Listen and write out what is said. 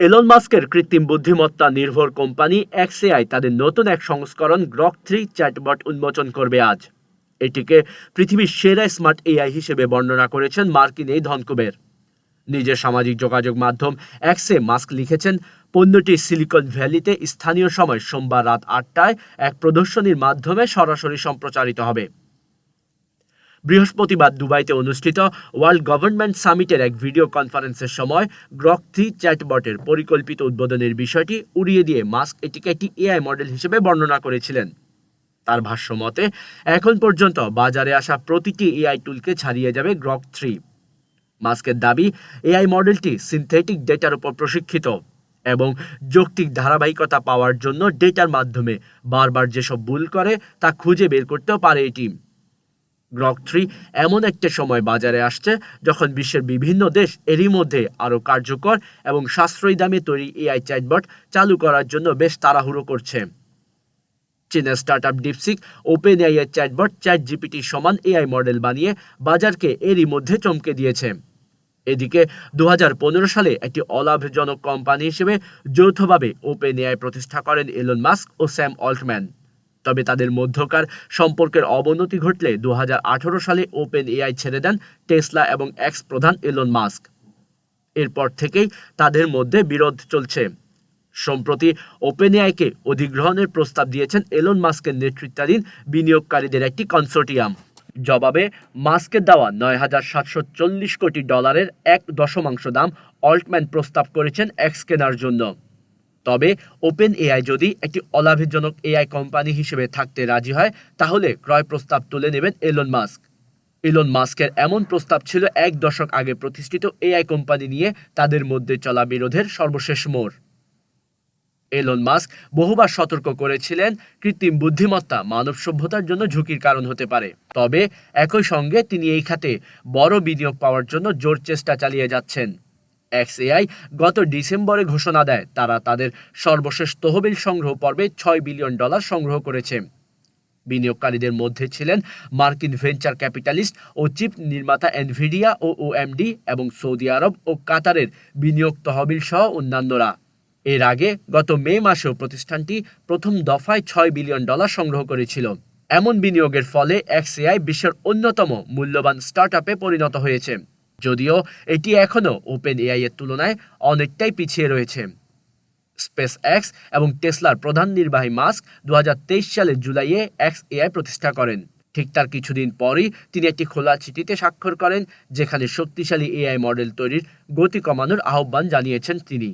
Elon মাস্কের কৃত্রিম বুদ্ধিমত্তা নির্ভর কোম্পানি এক্সএআই তাদের নতুন এক সংস্করণ গ্রক থ্রি চ্যাটবট উন্মোচন করবে আজ। এটিকে পৃথিবীর সেরা স্মার্ট এআই হিসেবে বর্ণনা করেছেন মার্কিন এই ধনকুবের। নিজের সামাজিক যোগাযোগ মাধ্যম এক্সে মাস্ক লিখেছেন, পণ্যটি সিলিকন ভ্যালিতে স্থানীয় সময় সোমবার রাত আটটায় এক প্রদর্শনীর মাধ্যমে সরাসরি সম্প্রচারিত হবে। বৃহস্পতিবার দুবাইতে অনুষ্ঠিত ওয়ার্ল্ড গভর্নমেন্ট সামিটের এক ভিডিও কনফারেন্সের সময় গ্রক থ্রি চ্যাটবটের পরিকল্পিত উদ্বোধনের বিষয়টি উড়িয়ে দিয়ে মাস্ক এটিকে একটি এআই মডেল হিসেবে বর্ণনা করেছিলেন। তার ভাষ্য মতে, এখন পর্যন্ত বাজারে আসা প্রতিটি এআই টুলকে ছাড়িয়ে যাবে গ্রক থ্রি মাস্কের দাবি, এআই মডেলটি সিনথেটিক ডেটার উপর প্রশিক্ষিত এবং যৌক্তিক ধারাবাহিকতা পাওয়ার জন্য ডেটার মাধ্যমে বারবার যেসব ভুল করে তা খুঁজে বের করতেও পারে এটি। গ্রক থ্রি এমন একটা সময় বাজারে আসছে যখন বিশ্বের বিভিন্ন দেশ এরই মধ্যে আরও কার্যকর এবং সাশ্রয়ী দামে তৈরি এআই চ্যাটবট চালু করার জন্য বেশ তাড়াহুড়ো করছে। চীনের স্টার্টআপ ডিপসিক ওপেন এআই এর চ্যাটবট চ্যাট জিপিটি সমান এআই মডেল বানিয়ে বাজারকে এরই মধ্যে চমকে দিয়েছে। এদিকে দু হাজার পনেরো সালে একটি অলাভজনক কোম্পানি হিসেবে যৌথভাবে ওপেন এআই প্রতিষ্ঠা করেন এলন মাস্ক ও স্যাম অল্টম্যান তবে তাদের মধ্যকার সম্পর্কের অবনতি ঘটলে দু হাজার আঠারো সালে ওপেন এআই ছেড়ে দেন টেসলা এবং এক্স প্রধান এলন মাস্ক। এরপর থেকেই তাদের মধ্যে বিরোধ চলছে। সম্প্রতি ওপেন এআইকে অধিগ্রহণের প্রস্তাব দিয়েছেন এলন মাস্কের নেতৃত্বাধীন বিনিয়োগকারীদের একটি কনসোর্টিয়াম। জবাবে, মাস্কের দেওয়া নয় হাজার সাতশো চল্লিশ কোটি ডলারের এক দশমাংশ দাম অল্টম্যান প্রস্তাব করেছেন এক্স কেনার জন্য। তবে ওপেন এআই যদি একটি অলাভজনক এআই কোম্পানি হিসেবে থাকতে রাজি হয়, তাহলে ক্রয় প্রস্তাব তুলে নেবেন এলন মাস্ক ইলন মাস্কের এমন প্রস্তাব ছিল এক দশক আগে প্রতিষ্ঠিত এআই কোম্পানি নিয়ে, তাদের মধ্যে চলা বিরোধের সর্বশেষ মোড়। এলন মাস্ক বহুবার সতর্ক করেছিলেন, কৃত্রিম বুদ্ধিমত্তা, মানব সভ্যতার জন্য ঝুঁকির কারণ হতে পারে। তবে একই সঙ্গে তিনি এই খাতে বড় বিনিয়োগ পাওয়ার জন্য জোর চেষ্টা চালিয়ে যাচ্ছেন। এক্সএআই গত ডিসেম্বরে ঘোষণা দেয়, তারা তাদের সর্বশেষ তহবিল সংগ্রহ পর্বে ছয় বিলিয়ন ডলার সংগ্রহ করেছে। বিনিয়োগকারীদের মধ্যে ছিলেন মার্কিন ভেঞ্চার ক্যাপিটালিস্ট ও চিপ নির্মাতা এনভিডিয়া ও ওএমডি এবং সৌদি আরব ও কাতারের বিনিয়োগ তহবিল সহ অন্যান্যরা। এর আগে গত মে মাসেও প্রতিষ্ঠানটি প্রথম দফায় ছয় বিলিয়ন ডলার সংগ্রহ করেছিল। এমন বিনিয়োগের ফলে এক্সএআই বিশ্বের অন্যতম মূল্যবান স্টার্টআপে পরিণত হয়েছে। যদিও এটি এখনও ওপেন এআই এর তুলনায় অনেকটাই পিছিয়ে রয়েছে। স্পেস এক্স এবং টেসলার প্রধান নির্বাহী মাস্ক দু হাজার তেইশ সালের জুলাইয়ে এক্স এআই প্রতিষ্ঠা করেন। ঠিক তার কিছুদিন পরই তিনি একটি খোলা চিঠিতে স্বাক্ষর করেন, যেখানে শক্তিশালী এআই মডেল তৈরির গতি কমানোর আহ্বান জানিয়েছেন তিনি।